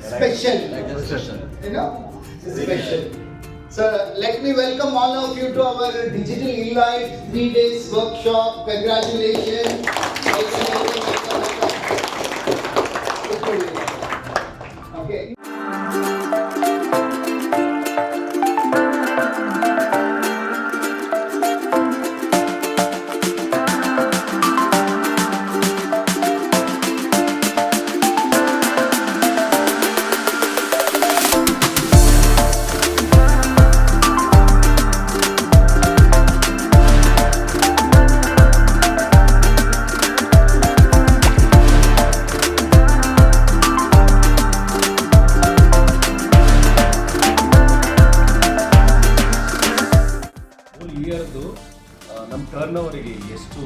Special. You know? Special. So let me welcome all of you to our digital Elite three days workshop. Congratulations. ನಮ್ಮ turn ಓವರಿಗೆ ಎಷ್ಟು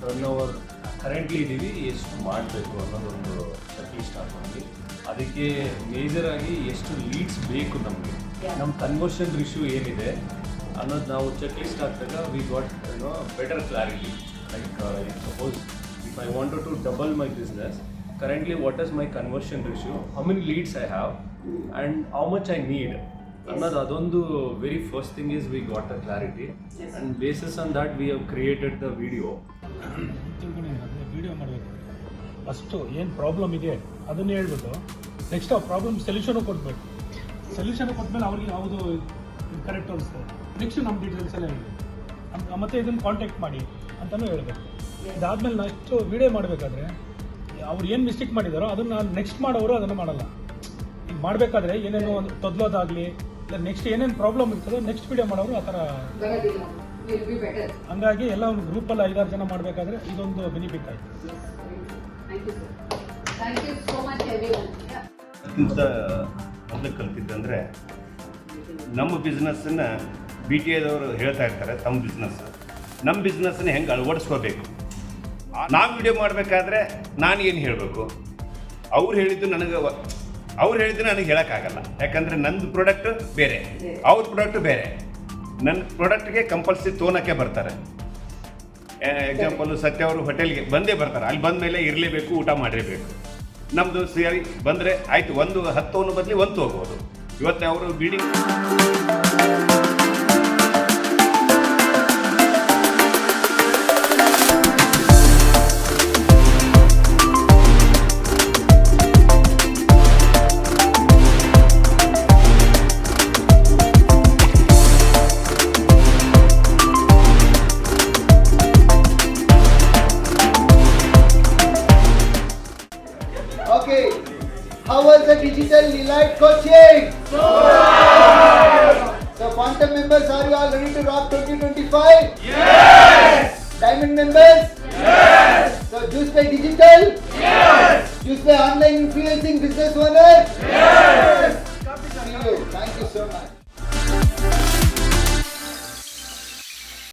turn over currently ಇದ್ದೀವಿ ಎಷ್ಟು ಮಾಡಬೇಕು ಅನ್ನೋದೊಂದು check list ಹಾಕೊಂಡು ಅದಕ್ಕೆ ಮೇಜರ್ ಆಗಿ ಎಷ್ಟು ಲೀಡ್ಸ್ ಬೇಕು ನಮಗೆ. ನಮ್ಮ ಕನ್ವರ್ಷನ್ ರಿಶ್ಯೂ ಏನಿದೆ ಅನ್ನೋದು ನಾವು ಚೆಕ್ ಲಿಸ್ಟ್ ಹಾಕಿದಾಗ ವಿ ಗಾಟ್ ಏನೋ better clarity like suppose if I want to double my business currently what is my conversion ratio how many leads I have and how much I need ಅನ್ನೋದು ಅದೊಂದು very first thing is we got a clarity and basis on that we have created the video video ಮಾಡಬೇಕು. First ಏನು problem ಇದೆ ಅದನ್ನು ಹೇಳ್ಬಿಟ್ಟು next ಆ problem solution ಕೊಡಬೇಕು. Solution ಕೊಟ್ಟಮೇಲೆ ಅವ್ರಿಗೆ ಯಾವುದು ಕರೆಕ್ಟ್ ಅನಿಸ್ತದೆ ನೆಕ್ಸ್ಟ್ ನಮ್ಮ ಡೀಟೇಲ್ಸ್ ಎಲ್ಲ ಹೇಳಿ. ಮತ್ತೆ ಇದನ್ನು ಕಾಂಟ್ಯಾಕ್ಟ್ ಮಾಡಿ ಅಂತಲೂ ಹೇಳಬೇಕು. ಇದಾದ್ಮೇಲೆ ನೆಕ್ಸ್ಟು ವಿಡಿಯೋ ಮಾಡಬೇಕಾದ್ರೆ ಅವ್ರು ಏನು ಮಿಸ್ಟೇಕ್ ಮಾಡಿದಾರೋ ಅದನ್ನು ನೆಕ್ಸ್ಟ್ ಮಾಡೋರು ಅದನ್ನು ಮಾಡಲ್ಲ. ಈಗ ಮಾಡಬೇಕಾದ್ರೆ ಏನೇನೋ ಒಂದು ತೊದಲೋದಾಗಲಿ ನೆಕ್ಸ್ಟ್ ಏನೇನು ಪ್ರಾಬ್ಲಮ್ ಇರ್ತದೋ ನೆಕ್ಸ್ಟ್ ವಿಡಿಯೋ ಮಾಡೋರು ಆ ಥರ ಬರೋದಿಲ್ಲ. ಬಿ ಬೆಟರ್ ಹಂಗಾಗಿ ಎಲ್ಲ ಒಂದು ಗ್ರೂಪಲ್ಲಿ ಐದಾರು ಜನ ಮಾಡಬೇಕಾದ್ರೆ ಇದೊಂದು ಬೆನಿಫಿಟ್ ಆಯಿತು. ಅತ್ಯಂತ you sir thank you so much every one ಅದಕ್ಕಿಂತ ಮೊದಲು ಕಲ್ತಿದ್ದಂದರೆ ನಮ್ಮ ಬಿಸ್ನೆಸ್ಸನ್ನು ಬಿ ಟಿ ಎದವರು ಹೇಳ್ತಾ ಇರ್ತಾರೆ ತಮ್ಮ ಬಿಸ್ನೆಸ್ ನಮ್ಮ ಬಿಸ್ನೆಸ್ಸನ್ನು ಹೆಂಗೆ ಅಳವಡಿಸ್ಕೋಬೇಕು? ನಾವು ವಿಡಿಯೋ ಮಾಡಬೇಕಾದ್ರೆ ನಾನು ಏನು ಹೇಳಬೇಕು? ಅವ್ರು ಹೇಳಿದ್ದು ನನಗೆ ಅವ್ರು ಹೇಳಿದ್ರೆ ನನಗೆ ಹೇಳೋಕ್ಕಾಗಲ್ಲ. ಯಾಕಂದರೆ ನಂದು ಪ್ರಾಡಕ್ಟ್ ಬೇರೆ. ಅವ್ರ ಪ್ರಾಡಕ್ಟ್ ಬೇರೆ. ನನ್ನ ಪ್ರಾಡಕ್ಟ್ಗೆ ಕಂಪಲ್ಸರಿ ತೋನಕ್ಕೆ ಬರ್ತಾರೆ. ಎಕ್ಸಾಂಪಲ್ ಸತ್ಯ ಅವರು ಹೋಟೆಲ್ಗೆ ಬಂದೇ ಬರ್ತಾರೆ. ಅಲ್ಲಿ ಬಂದ ಮೇಲೆ ಇರಲೇಬೇಕು ಊಟ ಮಾಡಿರಬೇಕು. ನಮ್ಮದು ಸರಿ ಬಂದರೆ ಆಯಿತು. ಒಂದು ಹತ್ತು ಬದಲಿ ಒಂದು ಹೋಗ್ಬೋದು. ಇವತ್ತು ಅವರು building How was the digital Elite coaching? So quantum members, are you all ready to rock 2025? Yes! Diamond members? Yes! So Juice by Digital? Yes! Juice by Online Influencing Business Owner? Yes!